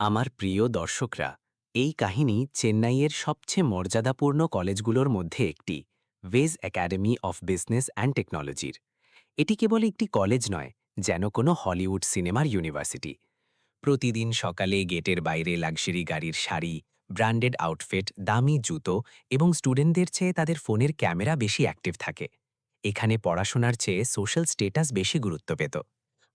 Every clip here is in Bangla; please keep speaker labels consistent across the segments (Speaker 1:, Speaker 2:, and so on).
Speaker 1: আমার প্রিয় দর্শকরা, এই কাহিনী চেন্নাইয়ের সবচেয়ে মর্যাদাপূর্ণ কলেজগুলোর মধ্যে একটি wedge academy of business and টেকনোলজির এটি কেবল একটি কলেজ নয়, যেন কোনো হলিউড সিনেমার ইউনিভার্সিটি। প্রতিদিন সকালে গেটের বাইরে লাক্সারি গাড়ির শাড়ি, ব্র্যান্ডেড আউটফিট, দামি জুতো এবং স্টুডেন্টদের চেয়ে তাদের ফোনের ক্যামেরা বেশি অ্যাক্টিভ থাকে। এখানে পড়াশোনার চেয়ে সোশ্যাল স্টেটাস বেশি গুরুত্ব পেত।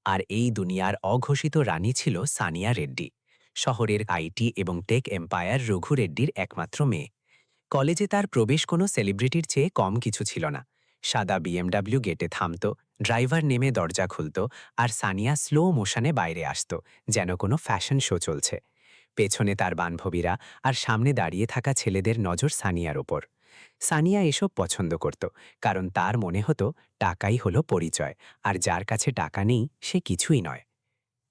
Speaker 1: আর এই দুনিয়ার অঘোষিত রানী ছিল সানিয়া রেড্ডি। শহরের আইটি এবং টেক এম্পায়ার রঘু রেড্ডির একমাত্র মেয়ে। কলেজে তার প্রবেশ কোনো সেলিব্রিটির চেয়ে কম কিছু ছিল না। সাদা বিএমডাব্লিউ গেটে থামত, ড্রাইভার নেমে দরজা খুলত আর সানিয়া স্লো মোশনে বাইরে আসত, যেন কোনো ফ্যাশন শো চলছে। পেছনে তার বান্ধবীরা আর সামনে দাঁড়িয়ে থাকা ছেলেদের নজর সানিয়ার ওপর। সানিয়া এসব পছন্দ করত, কারণ তার মনে হতো টাকাই হলো পরিচয়, আর যার কাছে টাকা নেই সে কিছুই নয়।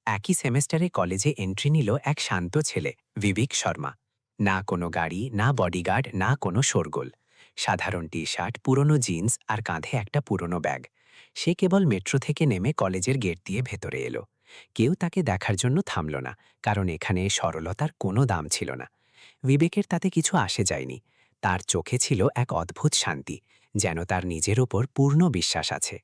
Speaker 1: একই সেমেস্টারে কলেজে এন্ট্রি নিল এক শান্ত ছেলে, বিবেক শর্মা। না কোনো গাড়ি, না বডিগার্ড, না কোনো শোরগোল। সাধারণ টি শার্ট পুরনো জিন্স আর কাঁধে একটা পুরনো ব্যাগ। সে কেবল মেট্রো থেকে নেমে কলেজের গেট দিয়ে ভেতরে এলো। কেউ তাকে দেখার জন্য থামল না, কারণ এখানে সরলতার কোনো দাম ছিল না। বিবেকের তাতে কিছু আসে যায়নি। তার চোখে ছিল এক অদ্ভুত শান্তি, যেন তার নিজের ওপর পূর্ণ বিশ্বাস আছে।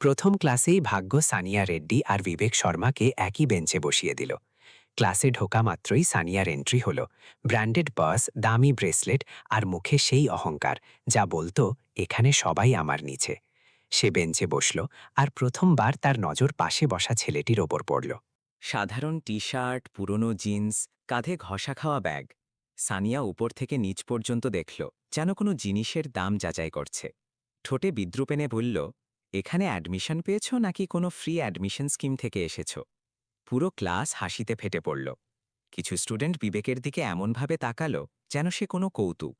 Speaker 1: প্রথম ক্লাসেই ভাগ্য সানিয়া রেড্ডি আর বিবেক শর্মাকে একই বেঞ্চে বসিয়ে দিল। ক্লাসে ঢোকা মাত্রই সানিয়ার এন্ট্রি হল। ব্র্যান্ডেড বাস দামি ব্রেসলেট আর মুখে সেই অহংকার, যা বলতো, এখানে সবাই আমার নিচে। সে বেঞ্চে বসল আর প্রথমবার তার নজর পাশে বসা ছেলেটির ওপর পড়ল। সাধারণ টি শার্ট পুরনো জিন্স, কাঁধে ঘষা খাওয়া ব্যাগ। সানিয়া উপর থেকে নিচ পর্যন্ত দেখল, যেন কোনো জিনিসের দাম যাচাই করছে। ঠোঁটে বিদ্রুপ এনে বলল এখানে অ্যাডমিশন পেয়েছ নাকি কোনো ফ্রি অ্যাডমিশন স্কিম থেকে এসেছ? পুরো ক্লাস হাসিতে ফেটে পড়ল। কিছু স্টুডেন্ট বিবেকের দিকে এমনভাবে তাকালো যেন সে কোনো কৌতুক।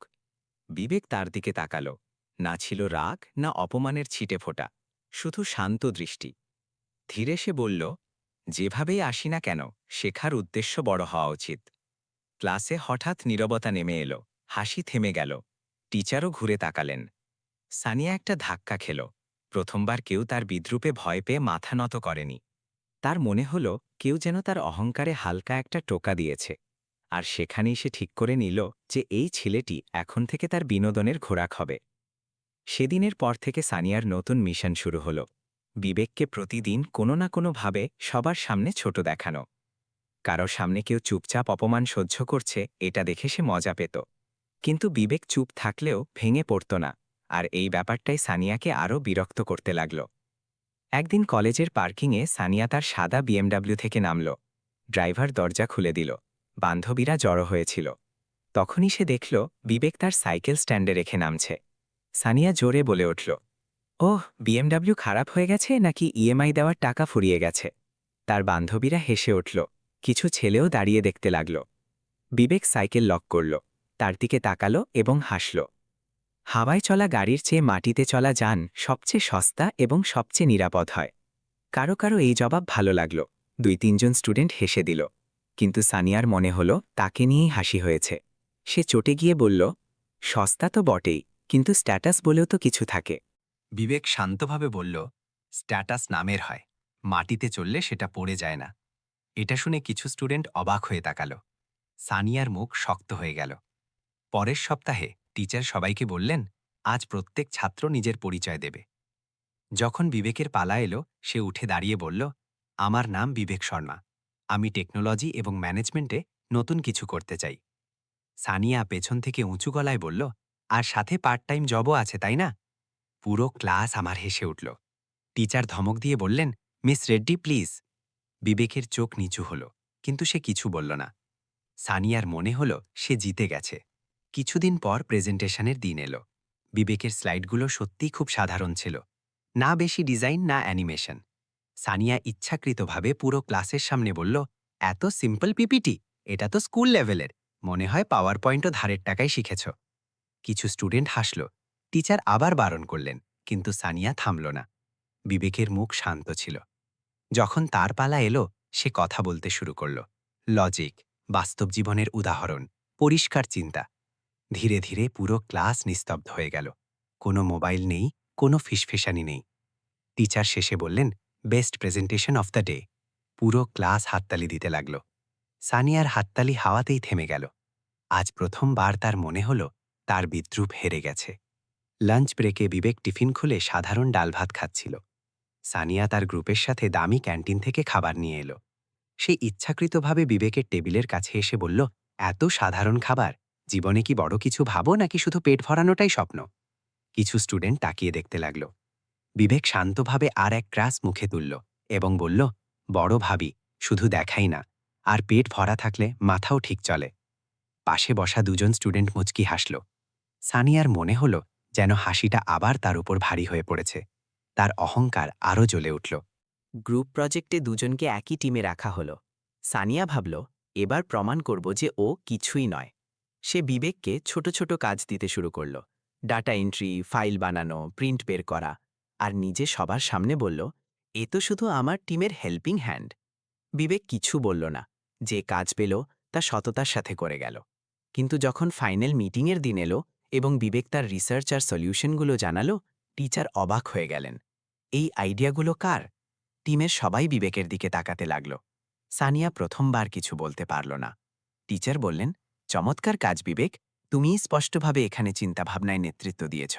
Speaker 1: বিবেক তার দিকে তাকালো। না ছিল রাগ, না অপমানের ছিটে ফোটা, শুধু শান্ত দৃষ্টি। ধীরে সে বলল, যেভাবেই আসি না কেন, শেখার উদ্দেশ্য বড় হওয়া উচিত। ক্লাসে হঠাৎ নীরবতা নেমে এলো, হাসি থেমে গেল। টিচারও ঘুরে তাকালেন। সানিয়া একটা ধাক্কা খেল। প্রথমবার কেউ তার বিদ্রুপে ভয় পেয়ে মাথা নত করেনি। তার মনে হল, কেউ যেন তার অহংকারে হালকা একটা টোকা দিয়েছে। আর সেখানেই সে ঠিক করে নিল যে এই ছেলেটি এখন থেকে তার বিনোদনের ঘোরাক হবে। সেদিনের পর থেকে সানিয়ার নতুন মিশন শুরু হল। বিবেককে প্রতিদিন কোনো না কোনোভাবে সবার সামনে ছোট দেখানো। কারও সামনে কেউ চুপচাপ অপমান সহ্য করছে, এটা দেখে সে মজা পেত। কিন্তু বিবেক চুপ থাকলেও ভেঙে পড়ত না। আর এই ব্যাপারটাই সানিয়াকে আরও বিরক্ত করতে লাগল। একদিন কলেজের পার্কিংয়ে সানিয়া তার সাদা বিএমডাব্লিউ থেকে নামল। ড্রাইভার দরজা খুলে দিল। বান্ধবীরা জড়ো হয়েছিল। তখনই সে দেখল, বিবেক তার সাইকেল স্ট্যান্ডে রেখে নামছে। সানিয়া জোরে বলে উঠল, ওহ, বিএমডাব্লিউ খারাপ হয়ে গেছে নাকি ইএমআই দেওয়ার টাকা ফুরিয়ে গেছে? তার বান্ধবীরা হেসে উঠল, কিছু ছেলেও দাঁড়িয়ে দেখতে লাগল। বিবেক সাইকেল লক করল, তার দিকে তাকালো এবং হাসল। হাওয়ায় চলা গাড়ির চেয়ে মাটিতে চলা যান সবচেয়ে সস্তা এবং সবচেয়ে নিরাপদ হয়। কারও কারও এই জবাব ভালো লাগল। দুই তিনজন স্টুডেন্ট হেসে দিল। কিন্তু সানিয়ার মনে হল তাকে নিয়েই হাসি হয়েছে। সে চটে গিয়ে বলল, সস্তা তো বটেই, কিন্তু স্ট্যাটাস বলেও তো কিছু থাকে। বিবেক শান্তভাবে বলল, স্ট্যাটাস নামের হয়। মাটিতে চললে সেটা পড়ে যায় না। এটা শুনে কিছু স্টুডেন্ট অবাক হয়ে তাকাল। সানিয়ার মুখ শক্ত হয়ে গেল। পরের সপ্তাহে টিচার সবাইকে বললেন, আজ প্রত্যেক ছাত্র নিজের পরিচয় দেবে। যখন বিবেকের পালা এলো, সে উঠে দাঁড়িয়ে বলল, আমার নাম বিবেক শর্মা। আমি টেকনোলজি এবং ম্যানেজমেন্টে নতুন কিছু করতে চাই। সানিয়া পেছন থেকে উঁচু গলায় বলল, আর সাথে পার্ট টাইম জবও আছে, তাই না? পুরো ক্লাস আমার হেসে উঠল। টিচার ধমক দিয়ে বললেন, মিস রেড্ডি, প্লিজ। বিবেকের চোখ নিচু হল, কিন্তু সে কিছু বলল না। সানিয়ার মনে হল, সে জিতে গেছে। কিছুদিন পর প্রেজেন্টেশনের দিন এলো। বিবেকের স্লাইডগুলো সত্যিই খুব সাধারণ ছিল। না বেশি ডিজাইন, না অ্যানিমেশন। সানিয়া ইচ্ছাকৃতভাবে পুরো ক্লাসের সামনে বলল, এত সিম্পল পিপিটি, এটা তো স্কুল লেভেলের। মনে হয় পাওয়ার পয়েন্টও ধারের টাকায় শিখেছ। কিছু স্টুডেন্ট হাসল। টিচার আবার বারণ করলেন, কিন্তু সানিয়া থামল না। বিবেকের মুখ শান্ত ছিল। যখন তার পালা এলো, সে কথা বলতে শুরু করল। লজিক, বাস্তব জীবনের উদাহরণ, পরিষ্কার চিন্তা। ধীরে ধীরে পুরো ক্লাস নিস্তব্ধ হয়ে গেল। কোনো মোবাইল নেই, কোনো ফিসফিসানি নেই। টিচার শেষে বললেন, best presentation of the day. পুরো ক্লাস হাততালি দিতে লাগল। সানিয়ার হাততালি হাওয়াতেই থেমে গেল। আজ প্রথমবার তার মনে হল, তার বিদ্রুপ হেরে গেছে। লাঞ্চ ব্রেকে বিবেক টিফিন খুলে সাধারণ ডাল ভাত খাচ্ছিল। সানিয়া তার গ্রুপের সাথে দামি ক্যান্টিন থেকে খাবার নিয়ে এলো। সে ইচ্ছাকৃতভাবে বিবেকের টেবিলের কাছে এসে বলল, এত সাধারণ খাবার! জীবনে কি বড় কিছু ভাবো নাকি শুধু পেট ভরানোটাই স্বপ্ন? কিছু স্টুডেন্ট তাকিয়ে দেখতে লাগল। বিবেক শান্তভাবে আর এক ক্রাস মুখে তুলল এবং বলল, বড় ভাবি, শুধু দেখাই না। আর পেট ভরা থাকলে মাথাও ঠিক চলে। পাশে বসা দুজন স্টুডেন্ট মুচকি হাসল। সানিয়ার মনে হল যেন হাসিটা আবার তার উপর ভারী হয়ে পড়েছে। তার অহংকার আরও জ্বলে উঠল। গ্রুপ প্রজেক্টে দুজনকে একই টিমে রাখা হলো। সানিয়া ভাবল, এবার প্রমাণ করব যে ও কিছুই নয়। সে বিবেককে ছোট ছোট কাজ দিতে শুরু করল। ডাটা এন্ট্রি, ফাইল বানানো, প্রিন্ট বের করা আর নিজে সবার সামনে বলল, এ তো শুধু আমার টিমের হেল্পিং হ্যান্ড। বিবেক কিছু বলল না। যে কাজ পেল, তা সততার সাথে করে গেল। কিন্তু যখন ফাইনাল মিটিংয়ের দিন এলো এবং বিবেক তার রিসার্চ আর সলিউশনগুলো জানালো, টিচার অবাক হয়ে গেলেন। এই আইডিয়াগুলো কার? টিমের সবাই বিবেকের দিকে তাকাতে লাগল। সানিয়া প্রথমবার কিছু বলতে পারল না। টিচার বললেন চমৎকার কাজ, বিবেক। তুমিই স্পষ্টভাবে এখানে চিন্তাভাবনায় নেতৃত্ব দিয়েছ।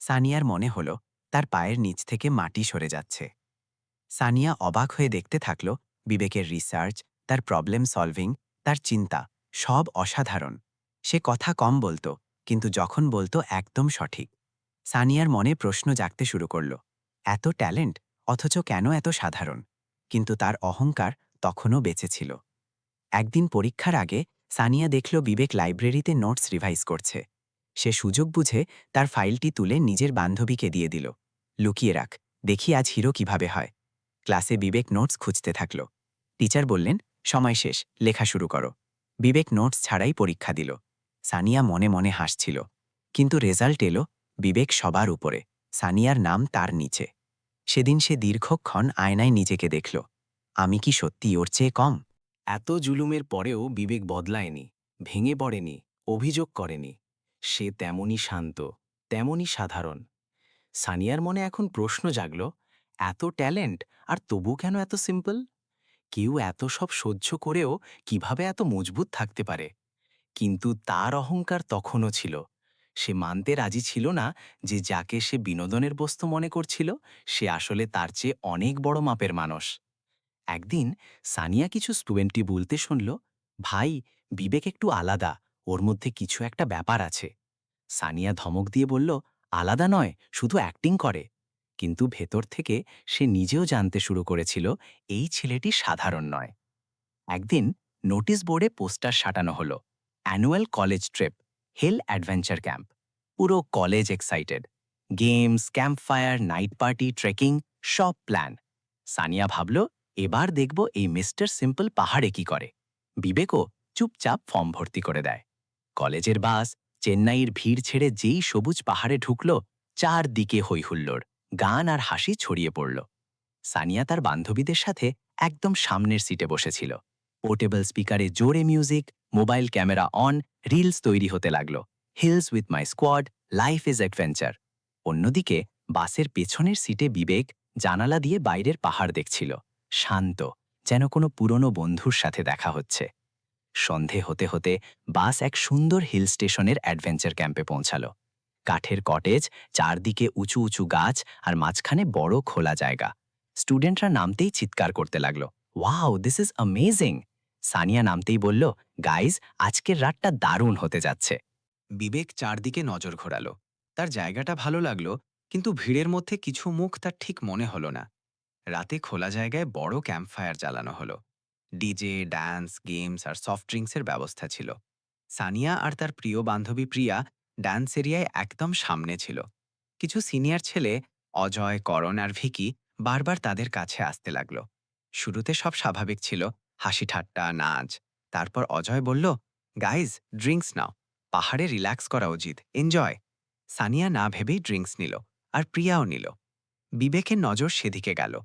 Speaker 1: সানিয়ার মনে হল, তার পায়ের নিচ থেকে মাটি সরে যাচ্ছে। সানিয়া অবাক হয়ে দেখতে থাকল, বিবেকের রিসার্চ তার প্রবলেম সলভিং তার চিন্তা, সব অসাধারণ। সে কথা কম বলতো, কিন্তু যখন বলতো একদম সঠিক। সানিয়ার মনে প্রশ্ন জাগতে শুরু করল, এত ট্যালেন্ট অথচ কেন এত সাধারণ? কিন্তু তার অহংকার তখনও বেঁচে ছিল। একদিন পরীক্ষার আগে সানিয়া দেখল বিবেক লাইব্রেরিতে নোটস রিভাইজ করছে। সে সুযোগ বুঝে তার ফাইলটি তুলে নিজের বান্ধবীকে দিয়ে দিল। লুকিয়ে রাখ, দেখি আজ হিরো কীভাবে হয়। ক্লাসে বিবেক নোটস খুঁজতে থাকল। টিচার বললেন, সময় শেষ, লেখা শুরু করো। বিবেক নোটস ছাড়াই পরীক্ষা দিল। সানিয়া মনে মনে হাসছিল। কিন্তু রেজাল্ট এলো বিবেক সবার উপরে, সানিয়ার নাম তার নিচে। সেদিন সে দীর্ঘক্ষণ আয়নায় নিজেকে দেখল। আমি কি সত্যি ওর চেয়ে কম?
Speaker 2: এত জুলুমের পরেও বিবেক বদলায়নি, ভেঙে পড়েনি, অভিযোগ করেনি। সে তেমনই শান্ত, তেমনই সাধারণ। সানিয়ার মনে এখন প্রশ্ন জাগল, এত ট্যালেন্ট, আর তবু কেন এত সিম্পল? কেউ এত সব সহ্য করেও কীভাবে এত মজবুত থাকতে পারে? কিন্তু তার অহংকার তখনও ছিল। সে মানতে রাজি ছিল না যে যাকে সে বিনোদনের বস্তু মনে করছিল, সে আসলে তার চেয়ে অনেক বড় মাপের মানুষ। একদিন সানিয়া কিছু স্টুডেন্টটি বলতে শুনল, ভাই, বিবেক একটু আলাদা, ওর মধ্যে কিছু একটা ব্যাপার আছে। সানিয়া ধমক দিয়ে বলল, আলাদা নয়, শুধু অ্যাক্টিং করে। কিন্তু ভেতর থেকে সে নিজেও জানতে শুরু করেছিল, এই ছেলেটি সাধারণ নয়। একদিন নোটিশ বোর্ডে পোস্টার সাটানো হলো, annual college trip, hill adventure camp. পুরো college excited. Games, campfire, night party, trekking, সব প্ল্যান। সানিয়া ভাবল এবার দেখব এই মিস্টার সিম্পল পাহাড়ে কি করে। বিবেকও চুপচাপ ফর্ম ভর্তি করে দেয়। কলেজের বাস, চেন্নাইয়ের ভিড় ছেড়ে যেই সবুজ পাহাড়ে ঢুকল, চারদিকে হৈহুল্লোড়, গান আর হাসি ছড়িয়ে পড়ল। সানিয়া তার বান্ধবীদের সাথে একদম সামনের সিটে বসেছিল। পোর্টেবল স্পিকারে জোরে music, mobile camera on, reels তৈরি হতে লাগল। Hills with my squad, life is adventure. অন্যদিকে বাসের পেছনের সিটে বিবেক জানালা দিয়ে বাইরের পাহাড় দেখছিল। শান্ত, যেন কোনো পুরনো বন্ধুর সাথে দেখা হচ্ছে। সন্ধে হতে হতে বাস এক সুন্দর হিল স্টেশনের অ্যাডভেঞ্চার ক্যাম্পে পৌঁছালো। কাঠের কটেজ, চারদিকে উঁচু উঁচু গাছ আর মাঝখানে বড় খোলা জায়গা। স্টুডেন্টরা নামতেই চিৎকার করতে লাগল। Wow, this is amazing! Sania নামতেই বলল, গাইজ, আজকের রাতটা দারুণ হতে যাচ্ছে। বিবেক চারদিকে নজর ঘোরালো। তার জায়গাটা ভালো লাগল, কিন্তু ভিড়ের মধ্যে কিছু মুখ তার ঠিক মনে হলো না। রাতে খোলা জায়গায় বড় ক্যাম্পফায়ার জ্বালানো হলো। ডিজে ড্যান্স গেমস আর সফট ড্রিঙ্কসের ব্যবস্থা ছিল। সানিয়া আর তার প্রিয় বান্ধবী প্রিয়া ড্যান্স এরিয়ায় একদম সামনে ছিল। কিছু সিনিয়র ছেলে, অজয়, করণ আর ভিকি বারবার তাদের কাছে আসতে লাগল। শুরুতে সব স্বাভাবিক ছিল, হাসি ঠাট্টা, নাচ। তারপর অজয় বলল, গাইজ, ড্রিঙ্কস নাও। পাহাড়ে রিল্যাক্স করা উচিত। এনজয়। সানিয়া না ভেবেই ড্রিঙ্কস নিল আর প্রিয়াও নিল। বিবেকের নজর সেদিকে গেল।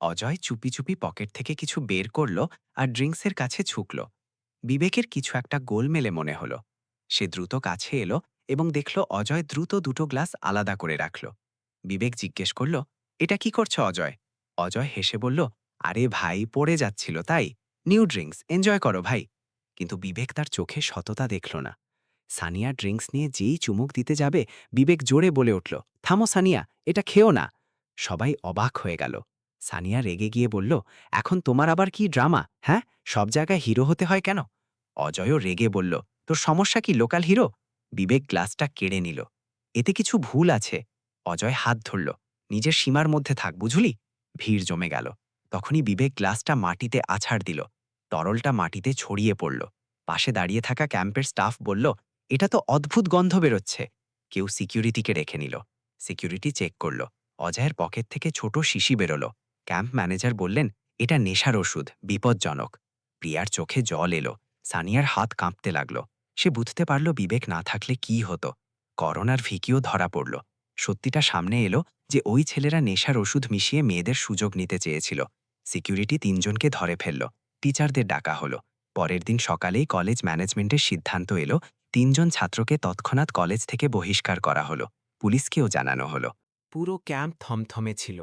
Speaker 2: অজয় চুপি চুপি পকেট থেকে কিছু বের করল আর ড্রিঙ্কসের কাছে ছুকল বিবেকের কিছু একটা গোলমেলে মনে হল। সে দ্রুত কাছে এলো এবং দেখল অজয় দ্রুত দুটো গ্লাস আলাদা করে রাখল। বিবেক জিজ্ঞেস করল, এটা কি করছ অজয়? অজয় হেসে বলল, আরে ভাই, পড়ে যাচ্ছিল, তাই।
Speaker 1: নিউ ড্রিঙ্কস, এনজয় করো ভাই। কিন্তু বিবেক তার চোখে সততা দেখল না। সানিয়া ড্রিঙ্কস নিয়ে যেই চুমুক দিতে যাবে, বিবেক জোরে বলে উঠল, থামো সানিয়া, এটা খেও না। সবাই অবাক হয়ে গেল। সানিয়া রেগে গিয়ে বলল, এখন তোমার আবার কি ড্রামা হ্যাঁ? সব জায়গায় হিরো হতে হয় কেন? অজয়ও রেগে বলল, তোর সমস্যা কি, লোকাল হিরো? বিবেক গ্লাসটা কেড়ে নিল, এতে কিছু ভুল আছে। অজয় হাত ধরল, নিজের সীমার মধ্যে থাক, বুঝলি? ভিড় জমে গেল, তখনই বিবেক গ্লাসটা মাটিতে আছাড় দিল, তরলটা মাটিতে ছড়িয়ে পড়ল, পাশে দাঁড়িয়ে থাকা ক্যাম্পের স্টাফ বলল, এটা তো অদ্ভুত গন্ধ বেরোচ্ছে। কেউ সিকিউরিটিকে রেখে নিল, সিকিউরিটি চেক করল, অজয়ের পকেট থেকে ছোট শিশি বেরোলো ক্যাম্প ম্যানেজার বললেন, এটা নেশার ওষুধ, বিপজ্জনক। প্রিয়ার চোখে জল এলো। সানিয়ার হাত কাঁপতে লাগল। সে বুঝতে পারল বিবেক না থাকলে কি হতো। করোনার ভিকিও ধরা পড়ল। সত্যিটা সামনে এলো যে ওই ছেলেরা নেশার ওষুধ মিশিয়ে মেয়েদের সুযোগ নিতে চেয়েছিল। সিকিউরিটি তিনজনকে ধরে ফেলল। টিচারদের ডাকা হলো। পরের দিন সকালেই কলেজ ম্যানেজমেন্টের সিদ্ধান্ত এলো। তিনজন ছাত্রকে তৎক্ষণাৎ কলেজ থেকে বহিষ্কার করা হলো। পুলিশকেও জানানো হলো। পুরো ক্যাম্প থমথমে ছিল।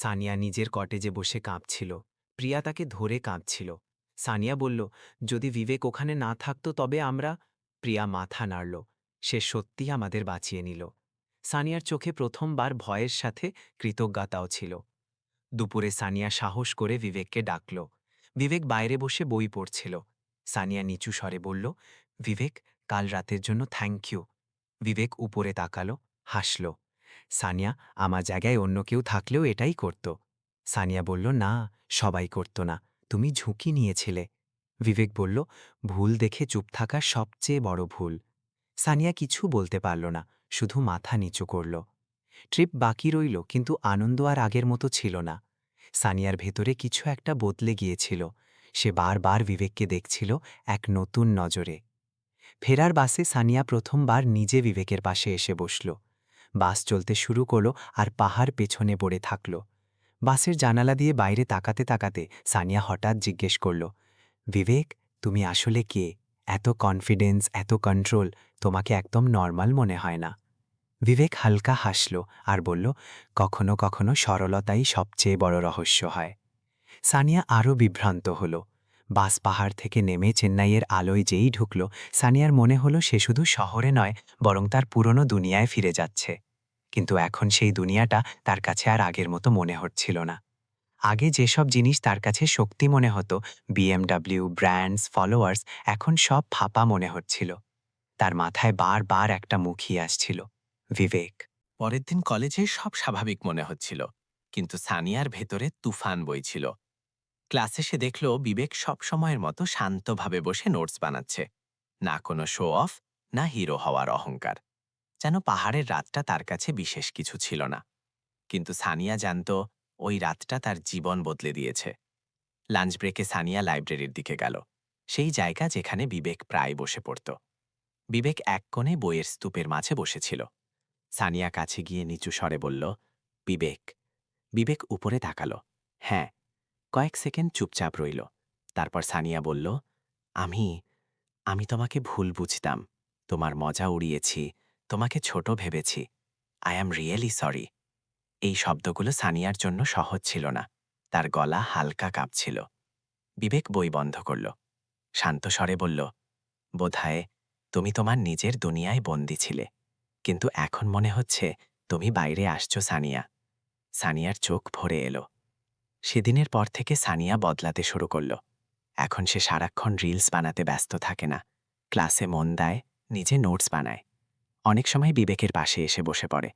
Speaker 1: সানিয়া নিজের কটেজে বসে কাঁপছিল। প্রিয়া তাকে ধরে কাঁপছিল। সানিয়া বলল, যদি বিবেক ওখানে না থাকতো তবে আমরা প্রিয়া মাথা নাড়ল। সে সত্যি আমাদের বাঁচিয়ে নিল। সানিয়ার চোখে প্রথমবার ভয়ের সাথে কৃতজ্ঞতাও ছিল। দুপুরে সানিয়া সাহস করে বিবেককে ডাকল। বিবেক বাইরে বসে বই পড়ছিল। সানিয়া নিচু স্বরে বলল, বিবেক, কাল রাতের জন্য থ্যাংক ইউ বিবেক উপরে তাকালো, হাসল। সানিয়া, আমার জায়গায় অন্য কেউ থাকলেও এটাই করত। সানিয়া বলল, না, সবাই করত না। তুমি ঝুঁকি নিয়েছিলে। বিবেক বলল, ভুল দেখে চুপ থাকা সবচেয়ে বড় ভুল। সানিয়া কিছু বলতে পারল না, শুধু মাথা নিচু করল। ট্রিপ বাকি রইল, কিন্তু আনন্দ আর আগের মতো ছিল না। সানিয়ার ভেতরে কিছু একটা বদলে গিয়েছিল। সে বারবার বিবেককে দেখছিল এক নতুন নজরে। ফেরার বাসে সানিয়া প্রথমবার নিজে বিবেকের পাশে এসে বসল। বাস চলতে শুরু করল আর পাহাড় পেছনে পড়ে থাকল। বাসের জানালা দিয়ে বাইরে তাকাতে তাকাতে সানিয়া হঠাৎ জিজ্ঞেস করল, বিবেক, তুমি আসলে কে? এত কনফিডেন্স এত কন্ট্রোল তোমাকে একদম নর্মাল মনে হয় না? বিবেক হালকা হাসল আর বলল, কখনো কখনো সরলতাই সবচেয়ে বড় রহস্য হয়। সানিয়া আরও বিভ্রান্ত হল। বাস পাহাড় থেকে নেমে চেন্নাইয়ের আলোয় যেই ঢুকল, সানিয়ার মনে হলো সে শুধু শহরে নয়, বরং তার পুরনো দুনিয়ায় ফিরে যাচ্ছে। কিন্তু এখন সেই দুনিয়াটা তার কাছে আর আগের মতো মনে হচ্ছিল না। আগে যেসব জিনিস তার কাছে শক্তি মনে হতো, বিএমডাব্লিউ, ব্র্যান্ডস, ফলোয়ার্স, এখন সব ফাঁপা মনে হচ্ছিল। তার মাথায় বারবার একটা মুখই আসছিল, বিবেক।
Speaker 2: পরের দিন কলেজে সব স্বাভাবিক মনে হচ্ছিল, কিন্তু সানিয়ার ভেতরে তুফান বইছিল। ক্লাসে সে দেখল বিবেক সব সময়ের মতো শান্তভাবে বসে নোটস বানাচ্ছে, না কোনো শো অফ না হিরো হওয়ার অহংকার। যেন পাহাড়ের রাতটা তার কাছে বিশেষ কিছু ছিল না। কিন্তু সানিয়া জানত, ওই রাতটা তার জীবন বদলে দিয়েছে। লাঞ্চ ব্রেকে সানিয়া লাইব্রেরির দিকে গেল। সেই জায়গা যেখানে বিবেক প্রায় বসে পড়ত। বিবেক এক কোণে বইয়ের স্তূপের মাঝে বসেছিল। সানিয়া কাছে গিয়ে নিচু স্বরে বলল, বিবেক। বিবেক উপরে তাকালো। হ্যাঁ। কয়েক সেকেন্ড চুপচাপ রইল। তারপর সানিয়া বলল, আমি আমি তোমাকে ভুল বুঝতাম। তোমার মজা উড়িয়েছি। তোমাকে ছোট ভেবেছি। আই অ্যাম রিয়েলি সরি এই শব্দগুলো সানিয়ার জন্য সহজ ছিল না। তার গলা হালকা কাঁপছিল। বিবেক বই বন্ধ করল। শান্ত স্বরে বলল, বোধহয় তুমি তোমার নিজের দুনিয়ায় বন্দি ছিলে। কিন্তু এখন মনে হচ্ছে তুমি বাইরে আসছো সানিয়া। সানিয়ার চোখ ভরে এলো। সেদিনের পর থেকে সানিয়া বদলাতে শুরু করল। এখন সে সারাক্ষণ রিলস বানাতে ব্যস্ত থাকে না। ক্লাসে মন দেয়, নিজে নোটস বানায়। অনেক সময় বিবেকের পাশে এসে বসে পড়ে।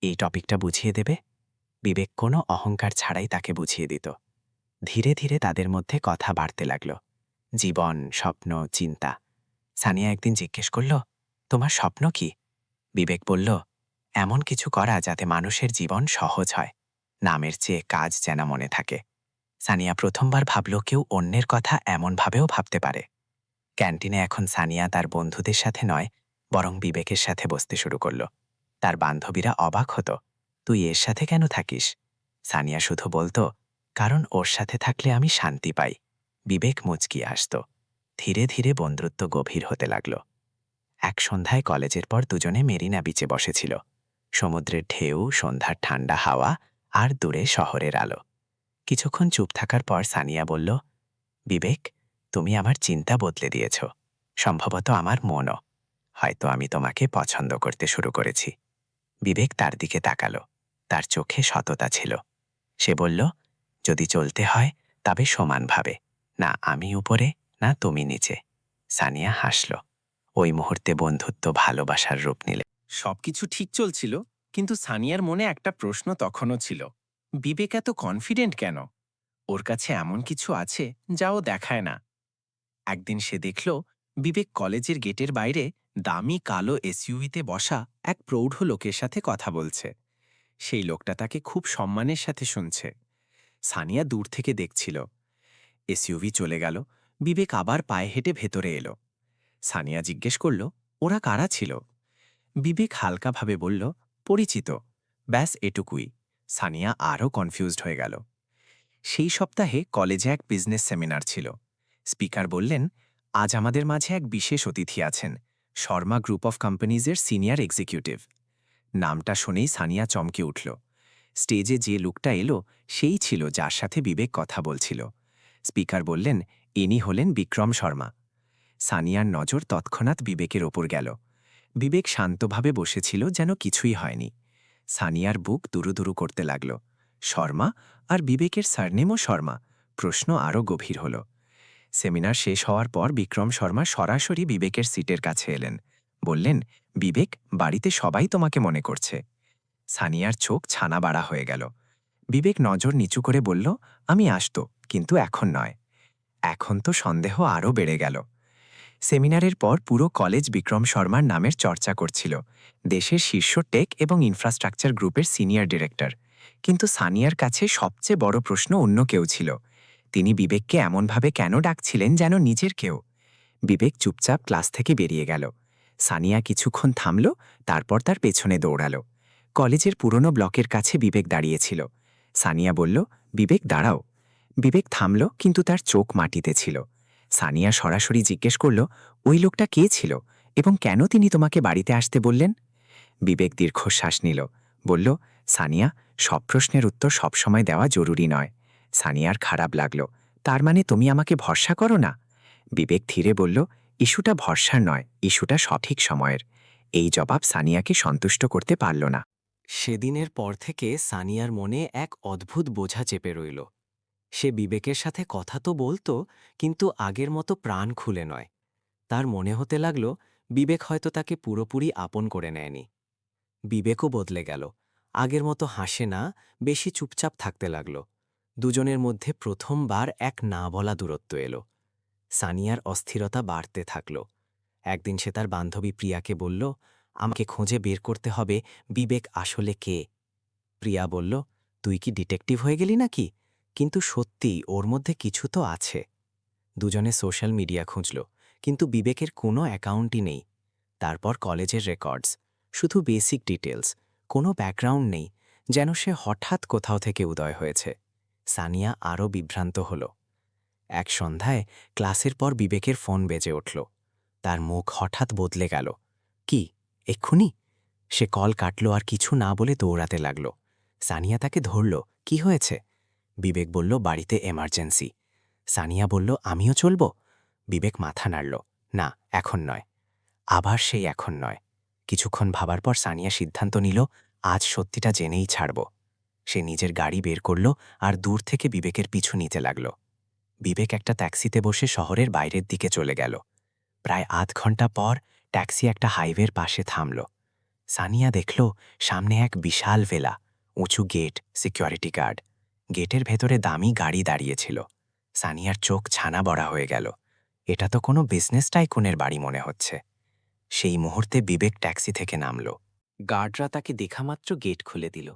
Speaker 2: এই টপিকটা বুঝিয়ে দেবে? বিবেক কোনো অহংকার ছাড়াই তাকে বুঝিয়ে দিত। ধীরে ধীরে তাদের মধ্যে কথা বাড়তে লাগল। জীবন, স্বপ্ন, চিন্তা। সানিয়া একদিন জিজ্ঞেস করল, তোমার স্বপ্ন কি? বিবেক বলল, এমন কিছু করা যাতে মানুষের জীবন সহজ হয়। নামের চেয়ে কাজ যেন মনে থাকে। সানিয়া প্রথমবার ভাবল, কেউ অন্যের কথা এমনভাবেও ভাবতে পারে। ক্যান্টিনে এখন সানিয়া তার বন্ধুদের সাথে নয় বরং বিবেকের সাথে বসতে শুরু করল। তার বান্ধবীরা অবাক হতো। তুই এর সাথে কেন থাকিস? সানিয়া শুধু বলতো, কারণ ওর সাথে থাকলে আমি শান্তি পাই। বিবেক মুচকিয়ে আসত। ধীরে ধীরে বন্ধুত্ব গভীর হতে লাগল। এক সন্ধ্যায় কলেজের পর দুজনে মেরিনা বিচে বসেছিল। সমুদ্রের ঢেউ, সন্ধ্যার ঠান্ডা হাওয়া আর দূরে শহরের আলো। কিছুক্ষণ চুপ থাকার পর সানিয়া বলল, বিবেক,
Speaker 3: তুমি আমার চিন্তা বদলে দিয়েছ। সম্ভবত আমার মনও। হয়তো আমি তোমাকে পছন্দ করতে শুরু করেছি। বিবেক তার দিকে তাকালো। তার চোখে সততা ছিল। সে বলল, যদি চলতে হয়, তবে সমানভাবে না আমি উপরে, না তুমি নিচে। সানিয়া হাসল। ওই মুহূর্তে বন্ধুত্ব ভালোবাসার রূপ নিলে।
Speaker 2: সবকিছু ঠিক চলছিল, কিন্তু সানিয়ার মনে একটা প্রশ্ন তখনও ছিল। বিবেক এত কনফিডেন্ট কেন? ওর কাছে এমন কিছু আছে যা ও দেখায় না। একদিন সে দেখল বিবেক কলেজের গেটের বাইরে দামি কালো এসইউভিতে বসা এক প্রৌঢ় লোকের সাথে কথা বলছে। সেই লোকটা তাকে খুব সম্মানের সাথে শুনছে। সানিয়া দূর থেকে দেখছিল। এসইউভি চলে গেল। বিবেক আবার পায়ে হেঁটে ভেতরে এলো। সানিয়া জিজ্ঞেস করল, ওরা কারা ছিল? বিবেক হালকাভাবে বলল, পরিচিত। ব্যাস, এটুকুই। সানিয়া আরও কনফিউজড হয়ে গেল। সেই সপ্তাহে কলেজে এক বিজনেস সেমিনার ছিল। স্পিকার বললেন আজ আমাদের মাঝে এক বিশেষ অতিথি আছেন, শর্মা গ্রুপ অফ কোম্পানিজের সিনিয়র এক্সিকিউটিভ। নামটা শুনেই সানিয়া চমকে উঠল। স্টেজে যে লোকটা এলো, সেই ছিল যার সাথে বিবেক কথা বলছিল। স্পিকার বললেন, ইনি হলেন বিক্রম শর্মা। সানিয়ার নজর তৎক্ষণাৎ বিবেকের ওপর গেল। বিবেক শান্তভাবে বসেছিল যেন কিছুই হয়নি। সানিয়ার বুক দুরুদুরু করতে লাগল। শর্মা? আর বিবেকের সারনেমও শর্মা। প্রশ্ন আরও গভীর হল। সেমিনার শেষ হওয়ার পর বিক্রম শর্মা সরাসরি বিবেকের সিটের কাছে এলেন। বললেন, বিবেক, বাড়িতে সবাই তোমাকে মনে করছে। সানিয়ার চোখ ছানা বাড়া হয়ে গেল। বিবেক নজর নিচু করে বলল, আমি আসত, কিন্তু এখন নয়। এখন তো সন্দেহ আরও বেড়ে গেল। সেমিনারের পর পুরো কলেজ বিক্রম শর্মার নামের চর্চা করছিল। দেশের শীর্ষ টেক এবং ইনফ্রাস্ট্রাকচার গ্রুপের সিনিয়র ডিরেক্টর। কিন্তু সানিয়ার কাছে সবচেয়ে বড় প্রশ্ন অন্য কেউ ছিল। তিনি বিবেককে এমনভাবে কেন ডাকছিলেন যেন নিজের কেউ? বিবেক চুপচাপ ক্লাস থেকে বেরিয়ে গেল। সানিয়া কিছুক্ষণ থামল, তারপর তার পেছনে দৌড়াল। কলেজের পুরনো ব্লকের কাছে বিবেক দাঁড়িয়েছিল। সানিয়া বলল, বিবেক, দাঁড়াও। বিবেক থামল, কিন্তু তার চোখ মাটিতে ছিল। সানিয়া সরাসরি জিজ্ঞেস করল, ওই লোকটা কে ছিল এবং কেন তিনি তোমাকে বাড়িতে আসতে বললেন? বিবেক দীর্ঘশ্বাস নিল, বলল, সানিয়া, সব প্রশ্নের উত্তর সবসময় দেওয়া জরুরি নয়। সানিয়ার খারাপ লাগল। তার মানে তুমি আমাকে ভরসা করো না? বিবেক ধীরে বলল, ইস্যুটা ভরসার নয়, ইস্যুটা সঠিক সময়ের। এই জবাব সানিয়াকে সন্তুষ্ট করতে পারল না।
Speaker 1: সেদিনের পর থেকে সানিয়ার মনে এক অদ্ভুত বোঝা চেপে রইল। সে বিবেকের সাথে কথা তো বলতো, কিন্তু আগের মতো প্রাণ খুলে নয়। তার মনে হতে লাগল, বিবেক হয়তো তাকে পুরোপুরি আপন করে নেয়নি। বিবেকও বদলে গেল। আগের মতো হাসে না, বেশি চুপচাপ থাকতে লাগল। দুজনের মধ্যে প্রথমবার এক না বলা দূরত্ব এলো। সানিয়ার অস্থিরতা বাড়তে থাকল। একদিন সে তার বান্ধবী প্রিয়াকে বলল, আমাকে খোঁজে বের করতে হবে, বিবেক আসলে কে? প্রিয়া বলল, তুই কি ডিটেকটিভ হয়ে গেলি নাকি? কিন্তু সত্যিই ওর মধ্যে কিছু তো আছে। দুজনে সোশ্যাল মিডিয়া খুঁজল, কিন্তু বিবেকের কোনো অ্যাকাউন্টই নেই। তারপর কলেজের রেকর্ডস, শুধু বেসিক ডিটেলস কোনো ব্যাকগ্রাউন্ড নেই, যেন সে হঠাৎ কোথাও থেকে উদয় হয়েছে। সানিয়া আরও বিভ্রান্ত হল। এক সন্ধ্যায় ক্লাসের পর বিবেকের ফোন বেজে উঠল। তার মুখ হঠাৎ বদলে গেল। কি, এক্ষুনি? সে কল কাটল আর কিছু না বলে দৌড়াতে লাগল। সানিয়া তাকে ধরল, কি হয়েছে? বিবেক বলল, বাড়িতে এমার্জেন্সি। সানিয়া বলল, আমিও চলব? বিবেক মাথা নাড়ল, না, এখন নয়। আবার সেই এখন নয়। কিছুক্ষণ ভাবার পর সানিয়া সিদ্ধান্ত নিল, আজ সত্যিটা জেনেই ছাড়ব। সে নিজের গাড়ি বের করল আর দূর থেকে বিবেকের পিছু নিতে লাগল। বিবেক একটা ট্যাক্সিতে বসে শহরের বাইরের দিকে চলে গেল। প্রায় আধ ঘণ্টা পর ট্যাক্সি একটা হাইওয়ের পাশে থামল। সানিয়া দেখল সামনে এক বিশাল ভেলা, উঁচু গেট, সিকিউরিটি গার্ড। গেটের ভেতরে দামি গাড়ি দাঁড়িয়েছিল সানিয়ার চোখ ছানা বড়া হয়ে গেল। এটা তো কোনো বিজনেস টাইকুনের বাড়ি মনে হচ্ছে। সেই মুহূর্তে বিবেক ট্যাক্সি থেকে নামল। গার্ডরা তাকে দেখামাত্র গেট খুলে দিল।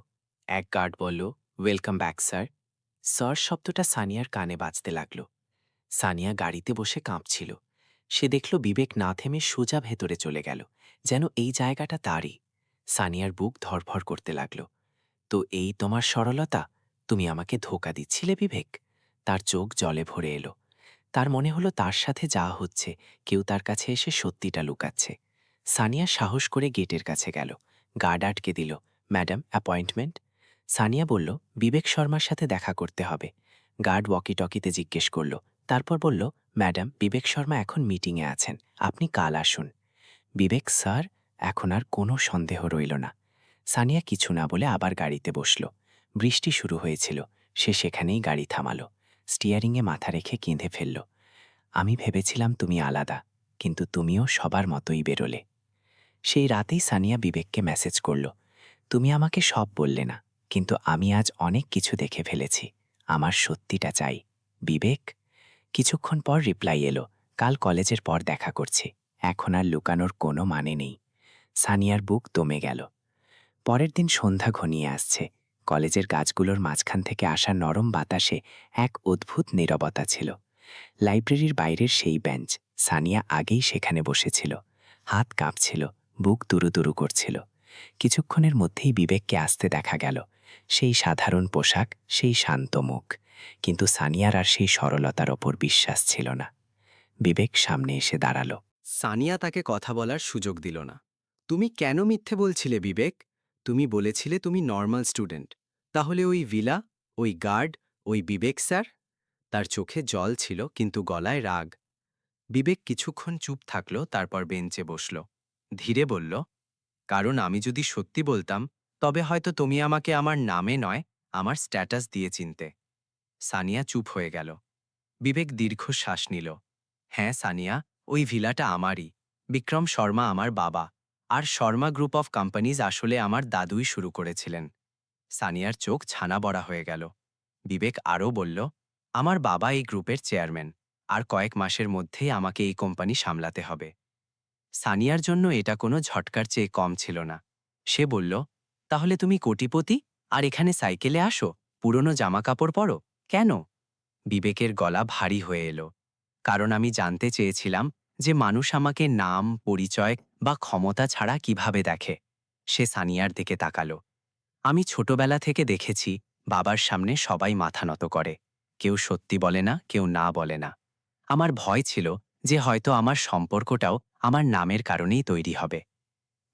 Speaker 1: এক গার্ড বলল ওয়েলকাম ব্যাক স্যার স্যার শব্দটা সানিয়ার কানে বাজতে লাগল। সানিয়া গাড়িতে বসে কাঁপছিল। সে দেখল বিবেক না থেমে সোজা ভেতরে চলে গেল, যেন এই জায়গাটা তারই। সানিয়ার বুক ধরভর করতে লাগল। তো এই তোমার সরলতা? তুমি আমাকে ধোকা দিচ্ছিলে, বিবেক? তার চোখ জলে ভরে এলো। তার মনে হলো তার সাথে যা হচ্ছে, কেউ তার কাছে এসে সত্যিটা লুকাচ্ছে। সানিয়া সাহস করে গেটের কাছে গেল। গার্ড আটকে দিল ম্যাডাম অ্যাপয়েন্টমেন্ট সানিয়া বলল, বিবেক শর্মার সাথে দেখা করতে হবে। গার্ড ওয়াকি টকিতে জিজ্ঞেস করল।
Speaker 3: তারপর বলল, ম্যাডাম, বিবেক শর্মা এখন মিটিংয়ে আছেন। আপনি কাল আসুন। বিবেক, স্যার, এখন আর কোনো সন্দেহ রইল না। সানিয়া কিছু না বলে আবার গাড়িতে বসল। বৃষ্টি শুরু হয়েছিল। সে সেখানেই গাড়ি থামালো। স্টিয়ারিংয়ে মাথা রেখে কেঁদে ফেলল। আমি ভেবেছিলাম তুমি আলাদা, কিন্তু তুমিও সবার মতোই বেরোলে। সেই রাতেই সানিয়া বিবেককে মেসেজ করল। তুমি আমাকে সব বললে না। কিন্তু আমি আজ অনেক কিছু দেখে ফেলেছি। আমার সত্যিটা চাই। বিবেক? কিছুক্ষণ পর রিপ্লাই এলো, কাল কলেজের পর দেখা করছি। এখন আর লুকানোর কোনো মানে নেই। সানিয়ার বুক দমে গেল। পরের দিন সন্ধ্যা ঘনিয়ে আসছে। কলেজের গাছগুলোর মাঝখান থেকে আসা নরম বাতাসে এক অদ্ভুত নীরবতা ছিল। লাইব্রেরির বাইরের সেই বেঞ্চ, সানিয়া আগেই সেখানে বসেছিল। হাত কাঁপছিল, বুক দুরু দুরু করছিল। কিছুক্ষণের মধ্যেই বিবেককে আসতে দেখা গেল। সেই সাধারণ পোশাক, সেই শান্ত মুখ। কিন্তু সানিয়ার আর সেই সরলতার ওপর বিশ্বাস ছিল না। বিবেক সামনে এসে দাঁড়াল।
Speaker 2: সানিয়া তাকে কথা বলার সুযোগ দিল না। তুমি কেন মিথ্যে বলছিলে, বিবেক? তুমি বলেছিলে তুমি নর্মাল স্টুডেন্ট। তাহলে ওই ভিলা, ওই গার্ড, ওই বিবেক স্যার? তার চোখে জল ছিল, কিন্তু গলায় রাগ। বিবেক কিছুক্ষণ চুপ থাকল, তারপর বেঞ্চে বসল। ধীরে বলল, কারণ আমি যদি সত্যি বলতাম তবে হয়তো তুমি আমাকে আমার নামে নয়, আমার স্ট্যাটাস দিয়ে চিনতে। সানিয়া চুপ হয়ে গেল। বিবেক দীর্ঘ শ্বাস নিল। হ্যাঁ সানিয়া, ওই ভিলাটা আমারই। বিক্রম শর্মা আমার বাবা। আর শর্মা গ্রুপ অফ কোম্পানিজ আসলে আমার দাদুই শুরু করেছিলেন। সানিয়ার চোখ ছানা বড়া হয়ে গেল। বিবেক আরও বলল, আমার বাবা এই গ্রুপের চেয়ারম্যান। আর কয়েক মাসের মধ্যেই আমাকে এই কোম্পানি সামলাতে হবে। সানিয়ার জন্য এটা কোনো ঝটকার চেয়ে কম ছিল না। সে বলল তাহলে তুমি কোটিপতি? আর এখানে সাইকেলে আসো, পুরনো জামা কাপড় পরো। কেন? বিবেকের গলা ভারী হয়ে এলো। কারণ আমি জানতে চেয়েছিলাম যে মানুষ আমাকে নাম, পরিচয় বা ক্ষমতা ছাড়া কীভাবে দেখে। সে সানিয়ার দিকে তাকালো। আমি ছোটবেলা থেকে দেখেছি, বাবার সামনে সবাই মাথা নত করে। কেউ সত্যি বলে না, কেউ না বলে না। আমার ভয় ছিল যে হয়তো আমার সম্পর্কটাও আমার নামের কারণেই তৈরি হবে।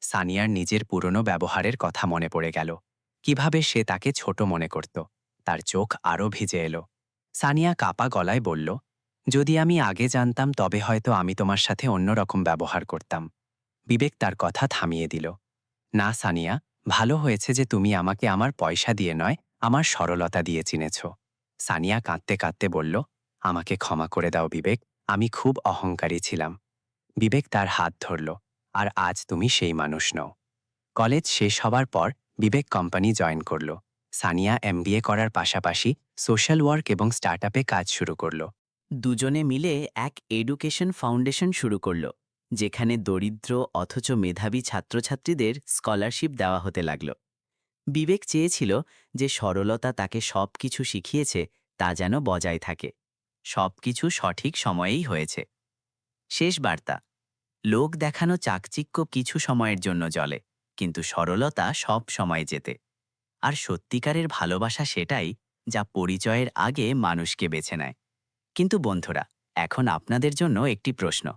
Speaker 2: সানিয়ার নিজের পুরনো ব্যবহারের কথা মনে পড়ে গেল। কীভাবে সে তাকে ছোট মনে করত। তার চোখ আরও ভিজে এলো। সানিয়া কাপা গলায় বলল, যদি আমি আগে জানতাম, তবে হয়তো আমি তোমার সাথে অন্যরকম ব্যবহার করতাম। বিবেক তার কথা থামিয়ে দিল। না, সানিয়া, ভালো হয়েছে যে তুমি আমাকে আমার পয়সা দিয়ে নয়, আমার সরলতা দিয়ে চিনেছ। সানিয়া কাঁদতে কাঁদতে বলল, আমাকে ক্ষমা করে দাও বিবেক, আমি খুব অহংকারী ছিলাম। বিবেক তার হাত ধরল। আর আজ তুমি সেই মানুষ নও। কলেজ শেষ হবার পর বিবেক কোম্পানি জয়েন করল। সানিয়া এমবিএ করার পাশাপাশি সোশ্যাল ওয়ার্ক এবং স্টার্টআপে কাজ শুরু করল।
Speaker 1: দুজনে মিলে এক এডুকেশন ফাউন্ডেশন শুরু করল, যেখানে দরিদ্র অথচ মেধাবী ছাত্রছাত্রীদের স্কলারশিপ দেওয়া হতে লাগল। বিবেক চেয়েছিল যে সরলতা তাকে সব কিছু শিখিয়েছে, তা যেন বজায় থাকে। সব কিছু সঠিক সময়েই হয়েছে। শেষ বার্তা। লোক দেখানো চাকচিক্য কিছু সময়ের জন্য জলে কিন্তু সরলতা সব সময় যেতে আর সত্যিকারের ভালোবাসা সেটাই যা পরিচয়ের আগে মানুষকে বেছে নেয়। কিন্তু বন্ধুরা, এখন আপনাদের জন্য একটি প্রশ্ন।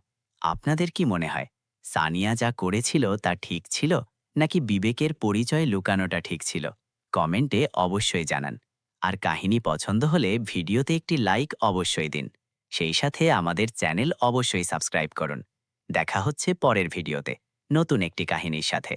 Speaker 1: আপনাদের কি মনে হয়, সানিয়া যা করেছিল তা ঠিক ছিল, নাকি বিবেকের পরিচয় লুকানোটা ঠিক ছিল? কমেন্টে অবশ্যই জানান। আর কাহিনী পছন্দ হলে ভিডিওতে একটি লাইক অবশ্যই দিন। সেই সাথে আমাদের চ্যানেল অবশ্যই সাবস্ক্রাইব করুন। দেখা হচ্ছে পরের ভিডিওতে। নতুন একটি কাহিনীর সাথে।